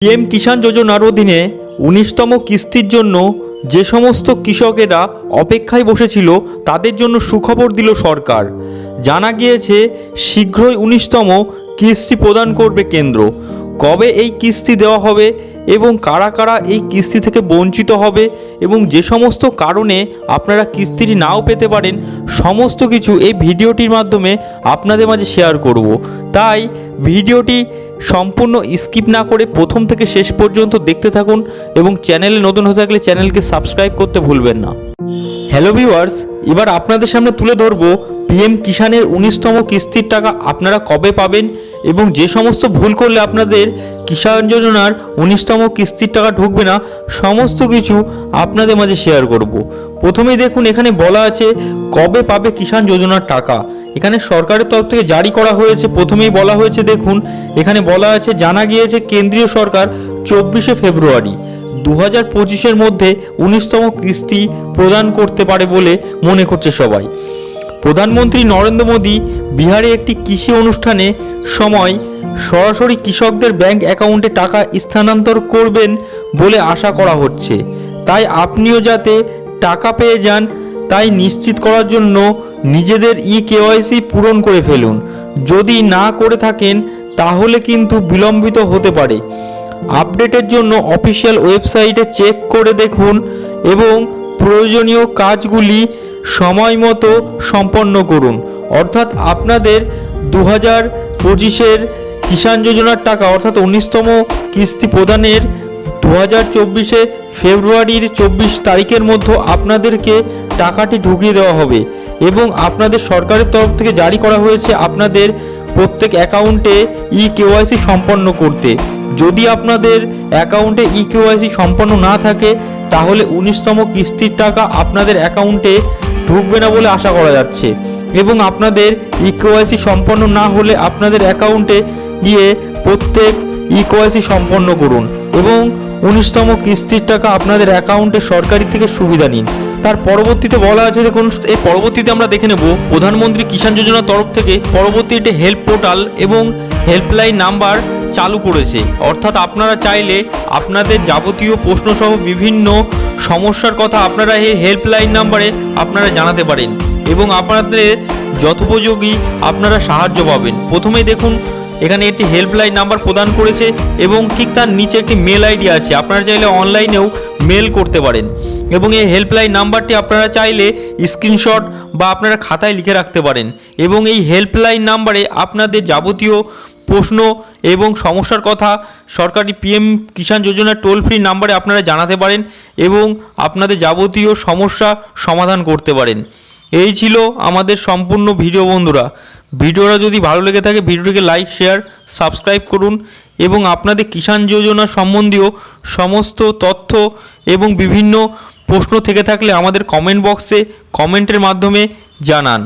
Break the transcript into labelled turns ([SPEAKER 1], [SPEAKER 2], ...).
[SPEAKER 1] PM কিষাণ যোজনার অধীনে উনিশতম কিস্তির জন্য যে সমস্ত কৃষকেরা অপেক্ষায় বসেছিল, তাদের জন্য সুখবর দিল সরকার। জানা গিয়েছে, শীঘ্রই উনিশতম কিস্তি প্রদান করবে কেন্দ্র। কবে এই কিস্তি দেওয়া হবে এবং কারা কারা এই কিস্তি থেকে বঞ্চিত হবে এবং যে সমস্ত কারণে আপনারা কিস্তিটি নাও পেতে পারেন, সমস্ত কিছু এই ভিডিওটির মাধ্যমে আপনাদের মাঝে শেয়ার করব। তাই ভিডিওটি সম্পূর্ণ স্কিপ না করে প্রথম থেকে শেষ পর্যন্ত দেখতে থাকুন এবং চ্যানেলে নতুন হয়ে থাকলে চ্যানেলকে সাবস্ক্রাইব করতে ভুলবেন না। হ্যালো ভিউয়ার্স এবার আপনাদের সামনে তুলে ধরবো পিএম কিষাণের উনিশতম কিস্তির টাকা আপনারা কবে পাবেন এবং যে সমস্ত ভুল করলে আপনাদের কিষাণ যোজনার উনিশতম কিস্তির টাকা ঢুকবে না, সমস্ত কিছু আপনাদের মাঝে শেয়ার করব। প্রথমেই দেখুন, এখানে বলা আছে কবে পাবে কিষাণ যোজনার টাকা। এখানে সরকারের তরফ থেকে জারি করা হয়েছে, প্রথমেই বলা হয়েছে দেখুন, এখানে বলা আছে, জানা গিয়েছে কেন্দ্রীয় সরকার চব্বিশে ফেব্রুয়ারি। দু হাজার পঁচিশের মধ্যে উনিশতম কিস্তি প্রদান করতে পারে বলে মনে করছে সবাই। প্রধানমন্ত্রী নরেন্দ্র মোদী বিহারে একটি কৃষি অনুষ্ঠানে সময় সরাসরি কৃষকদের ব্যাংক অ্যাকাউন্টে টাকা স্থানান্তর করবেন বলে আশা করা হচ্ছে। তাই আপনিও যাতে টাকা পেয়ে যান, তাই নিশ্চিত করার জন্য নিজেদের ই কেওয়াইসি পূরণ করে ফেলুন। যদি না করে থাকেন, তাহলে কিন্তু বিলম্বিত হতে পারে। আপডেটের জন্য অফিসিয়াল ওয়েবসাইটে চেক করে দেখুন এবং প্রয়োজনীয় কাজগুলি সময় মতো সম্পন্ন করুন। অর্থাৎ আপনাদের দু হাজার পঁচিশের কিষাণ যোজনার টাকা, অর্থাৎ উনিশতম কিস্তি প্রদানের দু হাজার চব্বিশে ফেব্রুয়ারির চব্বিশ তারিখের মধ্যে আপনাদেরকে টাকাটি ঢুকিয়ে দেওয়া হবে এবং আপনাদের সরকারের তরফ থেকে জারি করা হয়েছে আপনাদের প্রত্যেক অ্যাকাউন্টে ই কেওয়াইসি সম্পন্ন করতে। যদি আপনাদের অ্যাকাউন্টে ই কেওয়াইসি সম্পন্ন না থাকে, তাহলে উনিশতম কিস্তির টাকা আপনাদের অ্যাকাউন্টে ঢুকবে না বলে আশা করা যাচ্ছে। এবং আপনাদের ই কেওয়াইসি সম্পন্ন না হলে আপনাদের অ্যাকাউন্টে গিয়ে প্রত্যেক ই কেওয়াইসি সম্পন্ন করুন। এবং উনিশতম কিস্তির টাকা আপনাদের অ্যাকাউন্টে সরকারি থেকে সুবিধা নিন। তার পরবর্তীতে বলা আছে, দেখুন, এই পরবর্তীতে আমরা দেখে নেব, প্রধানমন্ত্রী কিষাণ যোজনার তরফ থেকে পরবর্তী একটি হেল্প পোর্টাল এবং হেল্পলাইন নাম্বার চালু করেছে। অর্থাৎ আপনারা চাইলে আপনাদের যাবতীয় প্রশ্নসহ বিভিন্ন সমস্যার কথা আপনারা এই হেল্পলাইন নাম্বারে আপনারা জানাতে পারেন এবং আপনাদের যথোপযোগী আপনারা সাহায্য পাবেন। প্রথমেই দেখুন, এখানে একটি হেল্পলাইন নাম্বার প্রদান করেছে এবং ঠিক তার নিচে একটি মেল আইডি আছে। আপনারা চাইলে অনলাইনেও মেল করতে পারেন এবং এই হেল্পলাইন নাম্বারটি আপনারা চাইলে স্ক্রিনশট বা আপনারা খাতায় লিখে রাখতে পারেন এবং এই হেল্পলাইন নাম্বারে আপনাদের যাবতীয় প্রশ্ন এবং সমস্যার কথা সরকারি পিএম কিষাণ যোজনার টোল ফ্রি নাম্বারে আপনারা জানাতে পারেন এবং আপনাদের যাবতীয় সমস্যা সমাধান করতে পারেন। এই ছিল আমাদের সম্পূর্ণ ভিডিও বন্ধুরা। ভিডিওটা যদি ভালো লেগে থাকে, ভিডিওটিকে লাইক শেয়ার সাবস্ক্রাইব করুন এবং আপনাদের কিষাণ যোজনা সম্বন্ধীয় সমস্ত তথ্য এবং বিভিন্ন প্রশ্ন থেকে থাকলে আমাদের কমেন্ট বক্সে কমেন্টের মাধ্যমে জানান।